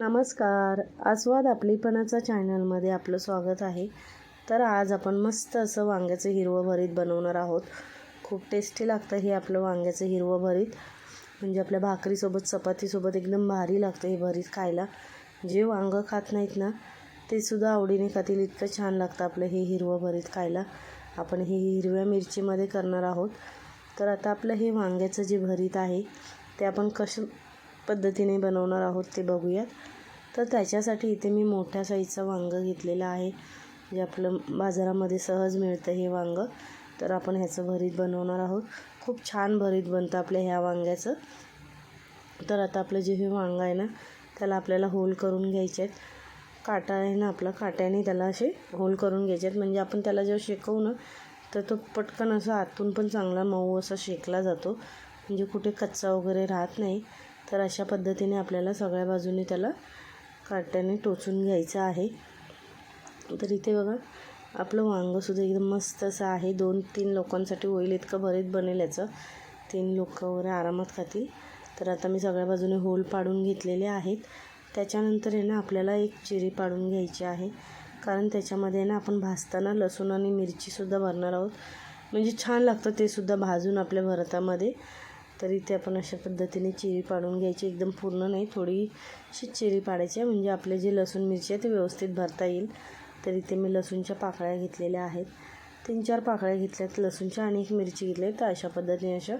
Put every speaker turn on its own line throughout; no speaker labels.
नमस्कार. आस्वाद आपलीपणाचा चॅनलमध्ये आपलं स्वागत आहे. तर आज आपण मस्त असं वांग्याचं हिरवं भरीत बनवणार आहोत. खूप टेस्टी लागतं हे आपलं वांग्याचं हिरवं भरीत. म्हणजे आपल्या भाकरीसोबत चपातीसोबत एकदम भारी लागतं हे भरीत खायला. जे वांगं खात नाहीत ना ते सुद्धा आवडीने खातील. इतकं छान लागतं आपलं हे हिरवं भरीत खायला. आपण हे हिरव्या मिरचीमध्ये करणार आहोत. तर आता आपलं हे वांग्याचं जे भरीत आहे ते आपण कसं पद्धतीने बनवणार आहोत ते बघूयात. तर त्याच्यासाठी इथे मी मोठ्या साईजचं वांगं घेतलेलं आहे. जे आपलं बाजारामध्ये सहज मिळतं हे वांगं. तर आपण ह्याचं भरीत बनवणार आहोत. खूप छान भरीत बनतं आपल्या ह्या वांग्याचं. तर आता आपलं जे हे वांगं आहे ना त्याला आपल्याला होल करून घ्यायचे आहेत. काटा आहे ना आपला काट्याने त्याला असे होल करून घ्यायचे आहेत. म्हणजे आपण त्याला जेव्हा शेकवू ना तर तो पटकन असा आतून पण चांगला मऊ असा शेकला जातो. म्हणजे कुठे कच्चा वगैरे राहत नाही. तर अशा पद्धतीने आपल्याला सगळ्या बाजूने त्याला काट्याने टोचून घ्यायचं आहे. तर इथे बघा आपलं वांगंसुद्धा एकदम मस्त असं आहे. दोन तीन लोकांसाठी होईल इतकं भरीत बनेल याचं. तीन लोक वगैरे आरामात खातील. तर आता मी सगळ्या बाजूने होल पाडून घेतलेले आहेत. त्याच्यानंतर आहे ना आपल्याला एक चिरी पाडून घ्यायची आहे. कारण त्याच्यामध्ये ना आपण भाजताना लसूण आणि मिरचीसुद्धा भरणार आहोत. म्हणजे छान लागतं ते सुद्धा भाजून आपल्या भरतामध्ये. तर इथे आपण अशा पद्धतीने चिरी पाडून घ्यायची. एकदम पूर्ण नाही थोडीशी चिरी पाडायची आहे. म्हणजे आपले जे लसूण मिरची आहे ते व्यवस्थित भरता येईल. तर इथे मी लसूणच्या पाकळ्या घेतलेल्या आहेत. तीन चार पाकळ्या घेतल्यात. लसूणच्या आणि एक मिरची घेतली तर अशा पद्धतीने अशा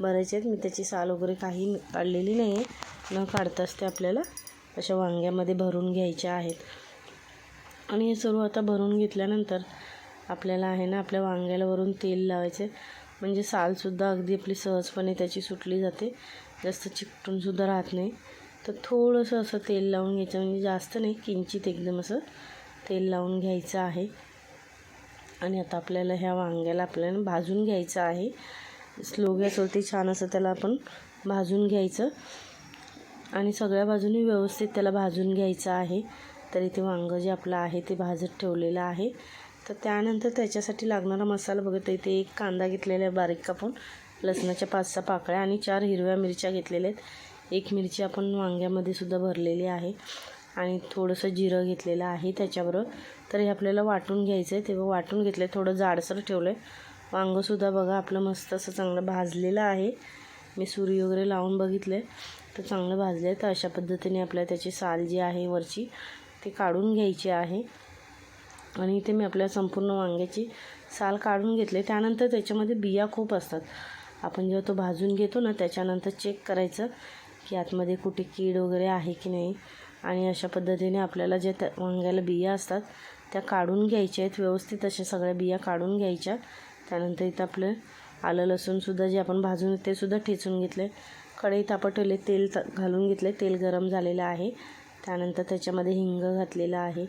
भरायच्या आहेत. मी त्याची साल वगैरे काही काढलेली नाही आहे न काढताच ते आपल्याला अशा वांग्यामध्ये भरून घ्यायच्या आहेत. आणि हे सर्व आता भरून घेतल्यानंतर आपल्याला आहे ना आपल्या वांग्याला वरून तेल लावायचे म्हणजे सालसुद्धा अगदी आपली सहजपणे त्याची सुटली जाते. जास्त चिकटूनसुद्धा राहत नाही. तर थोडंसं असं तेल लावून घ्यायचं. म्हणजे जास्त नाही किंचित एकदम असं तेल लावून घ्यायचं आहे. आणि आता आपल्याला ह्या वांग्याला आपल्याला भाजून घ्यायचं आहे. स्लो गॅसवरती छान असं त्याला आपण भाजून घ्यायचं. आणि सगळ्या बाजूने व्यवस्थित त्याला भाजून घ्यायचं आहे. तर इथे वांगं जे आपलं आहे ते भाजत ठेवलेलं आहे. तर त्यानंतर त्याच्यासाठी लागणारा मसाला बघत इथे एक कांदा घेतलेला आहे बारीक कापून. लसणाच्या पाच सहा पाकळ्या आणि चार हिरव्या मिरच्या घेतलेल्या आहेत. एक मिरची आपण वांग्यामध्ये सुद्धा भरलेली आहे आणि थोडंसं जिरं घेतलेलं आहे त्याच्याबरोबर. तर हे आपल्याला वाटून घ्यायचं आहे तेव्हा वाटून घेतलं आहे थोडं जाडसर ठेवलं आहे वांगंसुद्धा बघा आपलं मस्त असं चांगलं भाजलेलं आहे. मी सुरी वगैरे लावून बघितलं आहे तर चांगलं भाजलं आहे तर अशा पद्धतीने आपल्या त्याची साल जी आहे वरची ती काढून घ्यायची आहे. आणि इथे मी आपल्या संपूर्ण वांग्याची साल काढून घेतले. त्यानंतर त्याच्यामध्ये बिया खूप असतात. आपण जेव्हा तो भाजून घेतो ना त्याच्यानंतर चेक करायचं की आतमध्ये कुठे कीड वगैरे आहे की नाही. आणि अशा पद्धतीने आपल्याला ज्या त्या वांग्याला बिया असतात त्या काढून घ्यायच्या आहेत. व्यवस्थित अशा सगळ्या बिया काढून घ्यायच्या. त्यानंतर इथं आपलं आलं लसूणसुद्धा जे आपण भाजून ते सुद्धा ठेचून घेतले कढई तापटवले तेल घालून घेतले तेल गरम झालेलं आहे. त्यानंतर त्याच्यामध्ये हिंग घातलेलं आहे.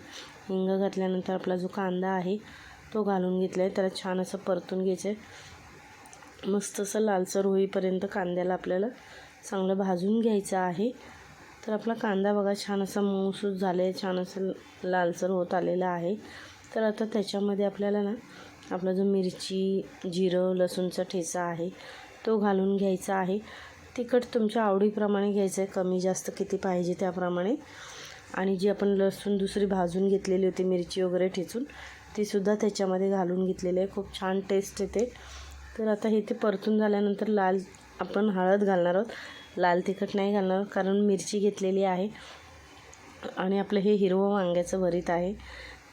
हिंग घातल्यानंतर आपला जो कांदा आहे तो घालून घेतला आहे त्याला छान असं परतून घ्यायचं आहे मस्त असं लालसर होईपर्यंत कांद्याला आपल्याला चांगलं भाजून घ्यायचं आहे. तर आपला कांदा बघा छान असा मऊसूत झाले छान असं लालसर होत आलेला आहे. तर आता त्याच्यामध्ये आपल्याला ना आपला जो मिरची जिरं लसूणचा ठेचा आहे तो घालून घ्यायचा आहे. तिखट तुमच्या आवडीप्रमाणे घ्यायचं आहे कमी जास्त किती पाहिजे त्याप्रमाणे. आणि जी आपण लसूण दुसरी भाजून घेतलेली होती मिरची वगैरे ठेचून तीसुद्धा त्याच्यामध्ये घालून घेतलेली आहे. खूप छान टेस्ट येते. तर आता हे ते परतून झाल्यानंतर लाल आपण हळद घालणार आहोत. लाल तिखट नाही घालणार कारण मिरची घेतलेली आहे. आणि आपलं हे हिरवं वांग्याचं भरीत आहे.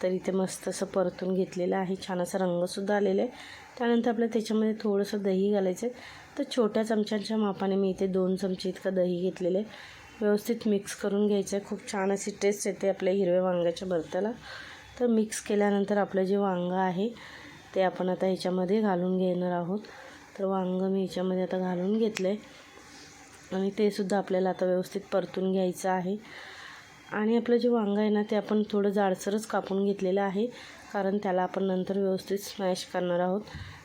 तर इथे मस्त असं परतून घेतलेलं आहे. छान असा रंगसुद्धा आलेला आहे. त्यानंतर आपलं त्याच्यामध्ये थोडंसं दही घालायचं आहे. तर छोट्या चमच्यांच्या मापाने मी इथे दोन चमचे इतकं दही घेतलेलं आहे. व्यवस्थित मिक्स करून घ्यायचं आहे. खूप छान अशी टेस्ट येते आपल्या हिरव्या वांग्याच्या भरत्याला तर मिक्स केल्यानंतर आपलं जे वांगं आहे ते आपण आता ह्याच्यामध्ये घालून घेणार आहोत. तर वांगं मी ह्याच्यामध्ये आता घालून घेतलं आहे आणि ते सुद्धा आपल्याला आता व्यवस्थित परतून घ्यायचं आहे. आणि आपलं जे वांगं आहे ना ते आपण थोडं जाडसरच कापून घेतलेलं आहे. कारण त्याला आपण नंतर व्यवस्थित स्मॅश करणार आहोत.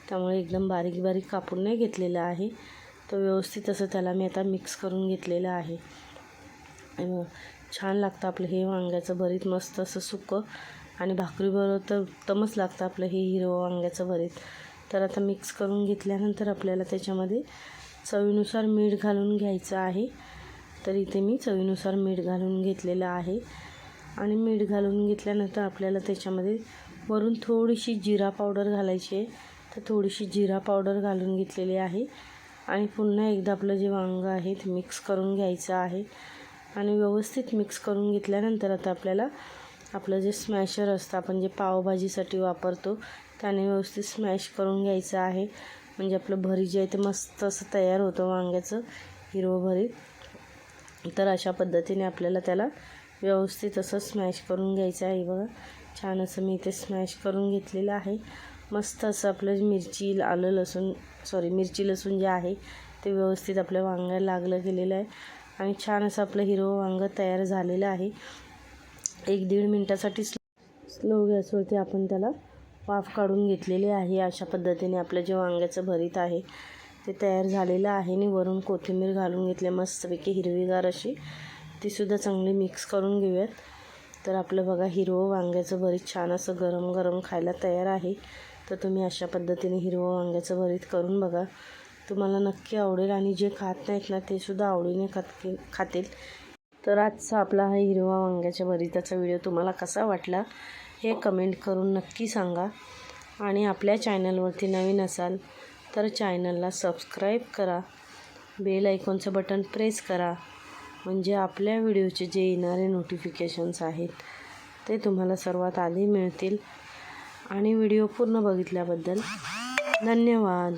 त्यामुळे एकदम बारीक बारीक कापून नाही घेतलेलं आहे. तर व्यवस्थित असं त्याला मी आता मिक्स करून घेतलेलं आहे. छान लागतं आपलं हे वांग्याचं भरीत मस्त असं सुकं. आणि भाकरीबरोबर तर उत्तमच लागतं आपलं हे हिरवं वांग्याचं भरीत. तर आता मिक्स करून घेतल्यानंतर आपल्याला त्याच्यामध्ये चवीनुसार मीठ घालून घ्यायचं आहे. तर इथे मी चवीनुसार मीठ घालून घेतलेलं आहे. आणि मीठ घालून घेतल्यानंतर आपल्याला त्याच्यामध्ये वरून थोडीशी जिरा पावडर घालायची आहे. तर थोडीशी जिरा पावडर घालून घेतलेली आहे. आणि पुन्हा एकदा आपलं जे वांगं आहे ते मिक्स करून घ्यायचं आहे. आणि व्यवस्थित मिक्स करून घेतल्यानंतर आता आपल्याला आपलं जे स्मॅशर असतं आपण जे पावभाजीसाठी वापरतो त्याने व्यवस्थित स्मॅश करून घ्यायचं आहे. म्हणजे आपलं भरी जे आहे ते मस्त असं तयार होतं वांग्याचं हिरवं भरीत तर अशा पद्धतीने आपल्याला त्याला व्यवस्थित असं स्मॅश करून घ्यायचं आहे. बघा छान असं मी इथे स्मॅश करून घेतलेलं आहे. मस्त असं आपलं मिरची आलं लसूण सॉरी मिरची लसूण जे आहे ते व्यवस्थित आपल्या वांग्याला लागलं गेलेलं आहे. आणि छान असं आपलं हिरवं वांगं तयार झालेलं आहे. एक दीड मिनटासाठी स्लो गॅसवरती आपण त्याला वाफ काढून घेतलेली आहे. अशा पद्धतीने आपलं जे वांग्याचं भरीत आहे ते तयार झालेलं आहे. आणि वरून कोथिंबीर घालून घेतले मस्तपैकी हिरवीगार अशी. तीसुद्धा चांगली मिक्स करून घेऊयात. तर आपलं बघा हिरवं वांग्याचं भरीत छान असं गरम गरम खायला तयार आहे. तर तुम्ही अशा पद्धतीने हिरवं वांग्याचं भरीत करून बघा. तुम्हाला नक्की आवडेल आणि जे खात नाहीत ना ते सुद्धा आवडीने खात खातील. तर आजचा आपला हा हिरवा वांग्याच्या भरिताचा व्हिडिओ तुम्हाला कसा वाटला हे कमेंट करून नक्की सांगा. आणि आपल्या चॅनलवरती नवीन असाल तर चॅनलला सबस्क्राईब करा. बेल आयकॉनचं बटन प्रेस करा. म्हणजे आपल्या व्हिडिओचे जे येणारे नोटिफिकेशन्स आहेत ते तुम्हाला सर्वात आधी मिळतील. आणि व्हिडिओ पूर्ण बघितल्याबद्दल धन्यवाद.